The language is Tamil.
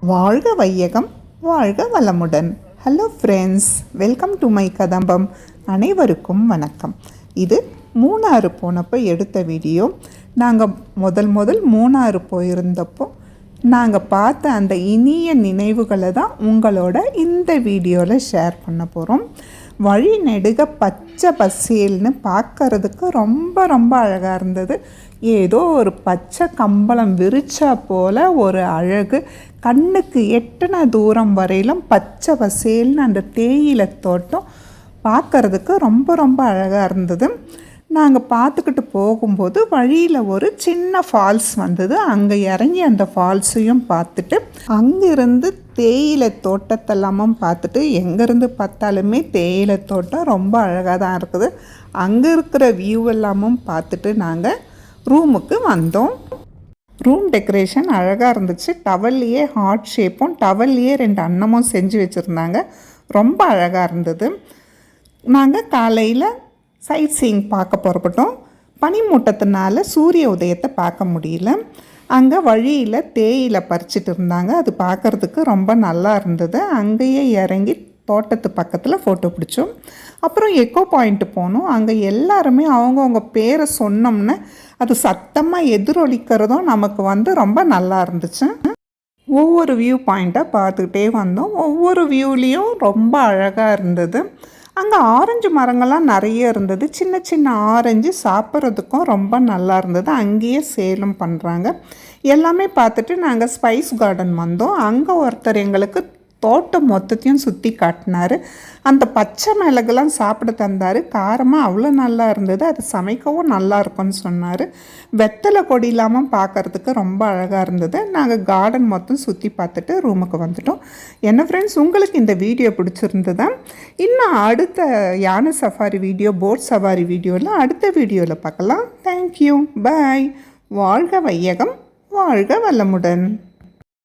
வாழ்க வையகம் வாழ்க வளமுடன். Hello friends welcome to my Kadambam அனைவருக்கும் வணக்கம். இது மூணாறு போனப்போ எடுத்த வீடியோ. நாங்கள் முதல் முதல் மூணாறு போயிருந்தப்போ நாங்கள் பார்த்த அந்த இனிய நினைவுகளை தான் உங்களோட இந்த வீடியோவில் ஷேர் பண்ண போகிறோம் வழி நெடுக பச்சை பசேல்னு பார்க்கறதுக்கு ரொம்ப ரொம்ப அழகாக இருந்தது. ஏதோ ஒரு பச்சை கம்பளம் விரிச்சா போல் ஒரு அழகு. கண்ணுக்கு எட்டின தூரம் வரையிலும் பச்சை பசேல்னு அந்த தேயிலை தோட்டம் பார்க்கறதுக்கு ரொம்ப ரொம்ப அழகாக இருந்தது. நாங்கள் பார்த்துக்கிட்டு போகும்போது வழியில் ஒரு சின்ன ஃபால்ஸ் வந்தது. அங்கே இறங்கி அந்த ஃபால்ஸையும் பார்த்துட்டு அங்கேருந்து தேயிலை தோட்டத்தெல்லாமும் பார்த்துட்டு எங்கேருந்து பார்த்தாலுமே தேயிலை தோட்டம் ரொம்ப அழகாக தான் இருக்குது. அங்கே இருக்கிற வியூ எல்லாமும் பார்த்துட்டு நாங்கள் ரூமுக்கு வந்தோம். ரூம் டெக்கரேஷன் அழகாக இருந்துச்சு. டவல்லையே ஹார்ட் ஷேப்பும் டவல்லையே ரெண்டு அன்னமும் செஞ்சு வச்சுருந்தாங்க. ரொம்ப அழகாக இருந்தது. நாங்கள் காலையில் சைட் சீயிங் பார்க்க புறப்பட்டோம் பனிமூட்டத்தினால சூரிய உதயத்தை பார்க்க முடியல. அங்கே வழியில் தேயிலை பறிச்சிட்டு இருந்தாங்க. அது பார்க்குறதுக்கு ரொம்ப நல்லா இருந்தது. அங்கேயே இறங்கி தோட்டத்து பக்கத்தில் ஃபோட்டோ பிடிச்சோம். அப்புறம் எக்கோ பாயிண்ட்டு போனோம். அங்கே எல்லாருமே அவங்கவுங்க பேரை சொன்னோம்னா அது சத்தமாக எதிரொலிக்கிறதும் நமக்கு வந்து ரொம்ப நல்லா இருந்துச்சு. ஒவ்வொரு வியூ பாயிண்ட்டாக பார்த்துக்கிட்டே வந்தோம். ஒவ்வொரு வியூலேயும் ரொம்ப அழகாக இருந்தது. அங்கே ஆரஞ்சு மரங்கள்லாம் நிறைய இருந்தது. சின்ன சின்ன ஆரஞ்சு சாப்பிட்றதுக்கும் ரொம்ப நல்லா இருந்தது. அங்கேயே சேலம் பண்ணுறாங்க எல்லாமே பார்த்துட்டு நாங்கள் ஸ்பைஸ் கார்டன் வந்தோம். அங்கே ஒருத்தர் எங்களுக்கு தோட்டம் மொத்தத்தையும் சுற்றி காட்டினார். அந்த பச்சை மிளகுலாம் சாப்பிட தந்தார். காரமாக அவ்வளோ நல்லா இருந்தது. அது சமைக்கவும் நல்லா இருக்கும்னு சொன்னார். வெத்தலை கொடி இல்லாமல் பார்க்குறதுக்கு ரொம்ப அழகாக இருந்தது. நாங்கள் கார்டன் மொத்தம் சுற்றி பார்த்துட்டு ரூமுக்கு வந்துட்டோம். என்ன ஃப்ரெண்ட்ஸ் உங்களுக்கு இந்த வீடியோ பிடிச்சிருந்ததா? இன்னும் அடுத்த யானை சஃபாரி வீடியோ போட் சவாரி வீடியோவில் அடுத்த வீடியோவில் பார்க்கலாம். தேங்க்யூ பாய் வாழ்க வையகம் வாழ்க வளமுடன்.